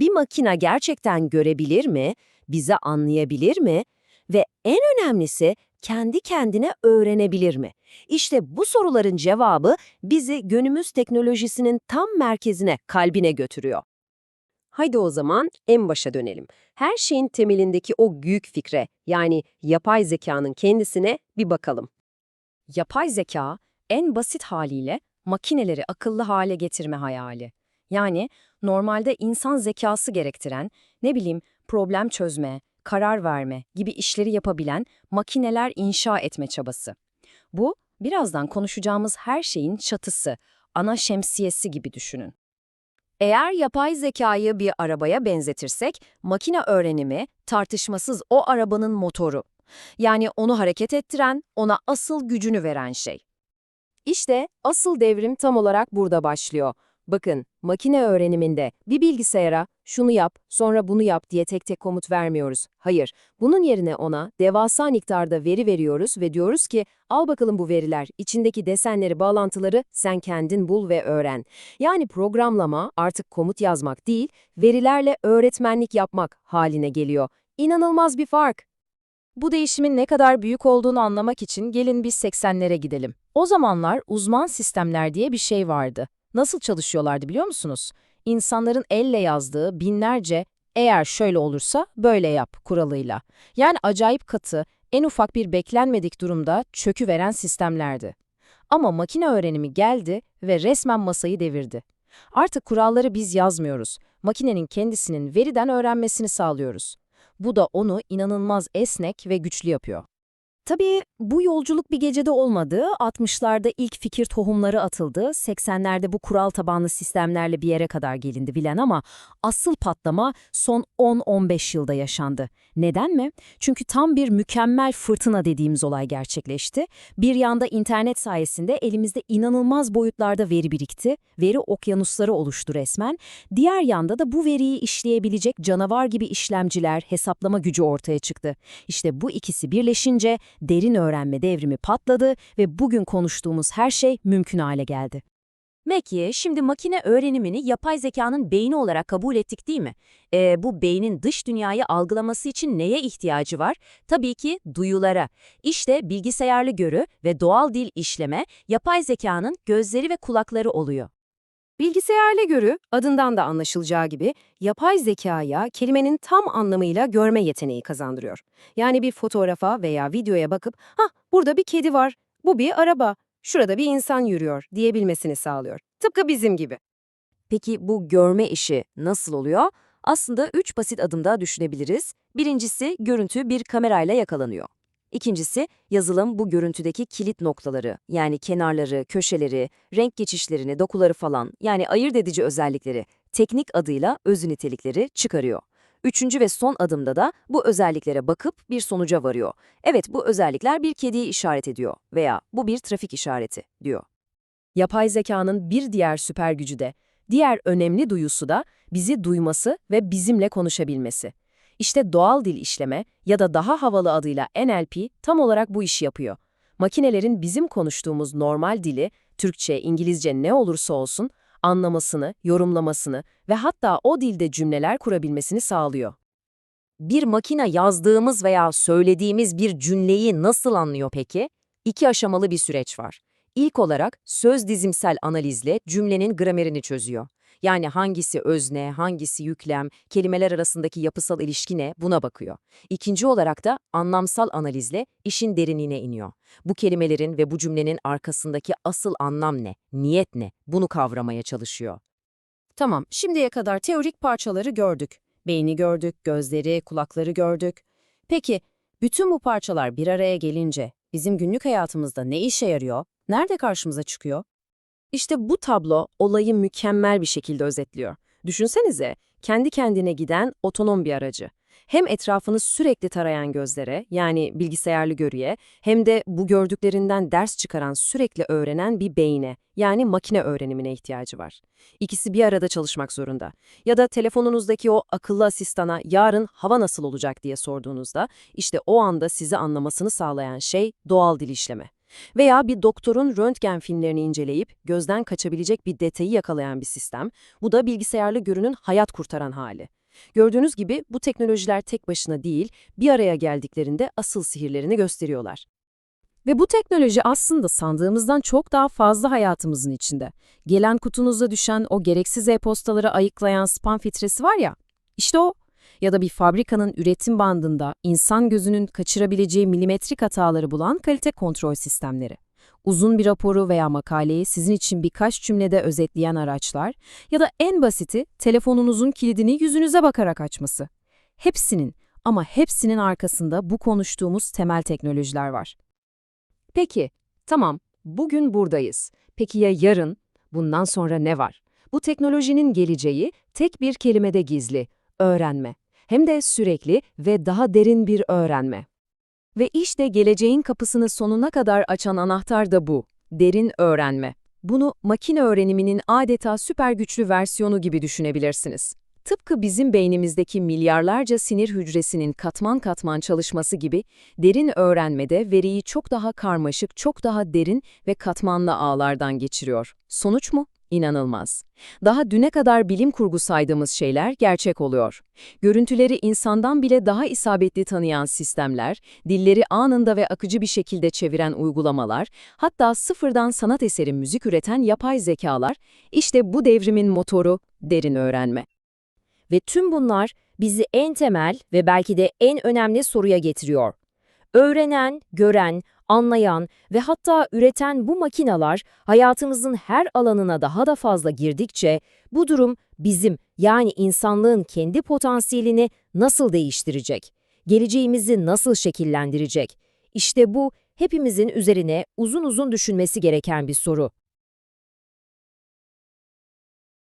Bir makina gerçekten görebilir mi? Bizi anlayabilir mi? Ve en önemlisi kendi kendine öğrenebilir mi? İşte bu soruların cevabı bizi günümüz teknolojisinin tam merkezine, kalbine götürüyor. Haydi o zaman en başa dönelim. Her şeyin temelindeki o büyük fikre, yani yapay zekanın kendisine bir bakalım. Yapay zeka, en basit haliyle makineleri akıllı hale getirme hayali. Yani normalde insan zekası gerektiren, ne bileyim problem çözme, karar verme gibi işleri yapabilen makineler inşa etme çabası. Bu, birazdan konuşacağımız her şeyin çatısı, ana şemsiyesi gibi düşünün. Eğer yapay zekayı bir arabaya benzetirsek, makine öğrenimi tartışmasız o arabanın motoru. Yani onu hareket ettiren, ona asıl gücünü veren şey. İşte asıl devrim tam olarak burada başlıyor. Bakın, makine öğreniminde bir bilgisayara şunu yap, sonra bunu yap diye tek tek komut vermiyoruz. Hayır, bunun yerine ona devasa miktarda veri veriyoruz ve diyoruz ki al bakalım bu veriler, içindeki desenleri, bağlantıları sen kendin bul ve öğren. Yani programlama artık komut yazmak değil, verilerle öğretmenlik yapmak haline geliyor. İnanılmaz bir fark. Bu değişimin ne kadar büyük olduğunu anlamak için gelin biz 80'lere gidelim. O zamanlar uzman sistemler diye bir şey vardı. Nasıl çalışıyorlardı biliyor musunuz? İnsanların elle yazdığı binlerce eğer şöyle olursa böyle yap kuralıyla. Yani acayip katı, en ufak bir beklenmedik durumda çöküveren sistemlerdi. Ama makine öğrenimi geldi ve resmen masayı devirdi. Artık kuralları biz yazmıyoruz. Makinenin kendisinin veriden öğrenmesini sağlıyoruz. Bu da onu inanılmaz esnek ve güçlü yapıyor. Tabii bu yolculuk bir gecede olmadı. 60'larda ilk fikir tohumları atıldı. 80'lerde bu kural tabanlı sistemlerle bir yere kadar gelindi bilen ama asıl patlama son 10-15 yılda yaşandı. Neden mi? Çünkü tam bir mükemmel fırtına dediğimiz olay gerçekleşti. Bir yanda internet sayesinde elimizde inanılmaz boyutlarda veri birikti. Veri okyanusları oluştu resmen. Diğer yanda da bu veriyi işleyebilecek canavar gibi işlemciler, hesaplama gücü ortaya çıktı. İşte bu ikisi birleşince derin öğrenme devrimi patladı ve bugün konuştuğumuz her şey mümkün hale geldi. Peki, şimdi makine öğrenimini yapay zekanın beyni olarak kabul ettik değil mi? Ee, bu beynin dış dünyayı algılaması için neye ihtiyacı var? Tabii ki duyulara. İşte bilgisayarlı görü ve doğal dil işleme yapay zekanın gözleri ve kulakları oluyor. Bilgisayarla görü, adından da anlaşılacağı gibi, yapay zekaya kelimenin tam anlamıyla görme yeteneği kazandırıyor. Yani bir fotoğrafa veya videoya bakıp, ha burada bir kedi var, bu bir araba, şurada bir insan yürüyor diyebilmesini sağlıyor. Tıpkı bizim gibi. Peki bu görme işi nasıl oluyor? Aslında üç basit adımda düşünebiliriz. Birincisi, görüntü bir kamerayla yakalanıyor. İkincisi, yazılım bu görüntüdeki kilit noktaları, yani kenarları, köşeleri, renk geçişlerini, dokuları falan, yani ayırt edici özellikleri, teknik adıyla özü nitelikleri çıkarıyor. Üçüncü ve son adımda da bu özelliklere bakıp bir sonuca varıyor. Evet, bu özellikler bir kediyi işaret ediyor veya bu bir trafik işareti diyor. Yapay zekanın bir diğer süper gücü de, diğer önemli duyusu da bizi duyması ve bizimle konuşabilmesi. İşte doğal dil işleme ya da daha havalı adıyla NLP tam olarak bu işi yapıyor. Makinelerin bizim konuştuğumuz normal dili, Türkçe, İngilizce ne olursa olsun, anlamasını, yorumlamasını ve hatta o dilde cümleler kurabilmesini sağlıyor. Bir makine yazdığımız veya söylediğimiz bir cümleyi nasıl anlıyor peki? İki aşamalı bir süreç var. İlk olarak söz dizimsel analizle cümlenin gramerini çözüyor. Yani hangisi özne, hangisi yüklem, kelimeler arasındaki yapısal ilişki ne buna bakıyor. İkinci olarak da anlamsal analizle işin derinliğine iniyor. Bu kelimelerin ve bu cümlenin arkasındaki asıl anlam ne, niyet ne bunu kavramaya çalışıyor. Tamam, şimdiye kadar teorik parçaları gördük. Beyni gördük, gözleri, kulakları gördük. Peki, bütün bu parçalar bir araya gelince bizim günlük hayatımızda ne işe yarıyor? Nerede karşımıza çıkıyor? İşte bu tablo olayı mükemmel bir şekilde özetliyor. Düşünsenize, kendi kendine giden otonom bir aracı. Hem etrafını sürekli tarayan gözlere, yani bilgisayarlı görüye, hem de bu gördüklerinden ders çıkaran sürekli öğrenen bir beyne, yani makine öğrenimine ihtiyacı var. İkisi bir arada çalışmak zorunda. Ya da telefonunuzdaki o akıllı asistana yarın hava nasıl olacak diye sorduğunuzda, işte o anda sizi anlamasını sağlayan şey doğal dil işleme. Veya bir doktorun röntgen filmlerini inceleyip gözden kaçabilecek bir detayı yakalayan bir sistem. Bu da bilgisayarlı görünün hayat kurtaran hali. Gördüğünüz gibi bu teknolojiler tek başına değil, bir araya geldiklerinde asıl sihirlerini gösteriyorlar. Ve bu teknoloji aslında sandığımızdan çok daha fazla hayatımızın içinde. Gelen kutunuza düşen o gereksiz e-postaları ayıklayan spam filtresi var ya, işte o. Ya da bir fabrikanın üretim bandında insan gözünün kaçırabileceği milimetrik hataları bulan kalite kontrol sistemleri. Uzun bir raporu veya makaleyi sizin için birkaç cümlede özetleyen araçlar ya da en basiti telefonunuzun kilidini yüzünüze bakarak açması. Hepsinin ama hepsinin arkasında bu konuştuğumuz temel teknolojiler var. Peki, tamam, bugün buradayız. Peki ya yarın? Bundan sonra ne var? Bu teknolojinin geleceği tek bir kelimede gizli, öğrenme. Hem de sürekli ve daha derin bir öğrenme. Ve işte geleceğin kapısını sonuna kadar açan anahtar da bu, derin öğrenme. Bunu makine öğreniminin adeta süper güçlü versiyonu gibi düşünebilirsiniz. Tıpkı bizim beynimizdeki milyarlarca sinir hücresinin katman katman çalışması gibi, derin öğrenmede veriyi çok daha karmaşık, çok daha derin ve katmanlı ağlardan geçiriyor. Sonuç mu? İnanılmaz. Daha düne kadar bilim kurgu saydığımız şeyler gerçek oluyor. Görüntüleri insandan bile daha isabetli tanıyan sistemler, dilleri anında ve akıcı bir şekilde çeviren uygulamalar, hatta sıfırdan sanat eseri müzik üreten yapay zekalar, işte bu devrimin motoru derin öğrenme. Ve tüm bunlar bizi en temel ve belki de en önemli soruya getiriyor. Öğrenen, gören, anlayan ve hatta üreten bu makinalar hayatımızın her alanına daha da fazla girdikçe bu durum bizim yani insanlığın kendi potansiyelini nasıl değiştirecek? Geleceğimizi nasıl şekillendirecek? İşte bu hepimizin üzerine uzun uzun düşünmesi gereken bir soru.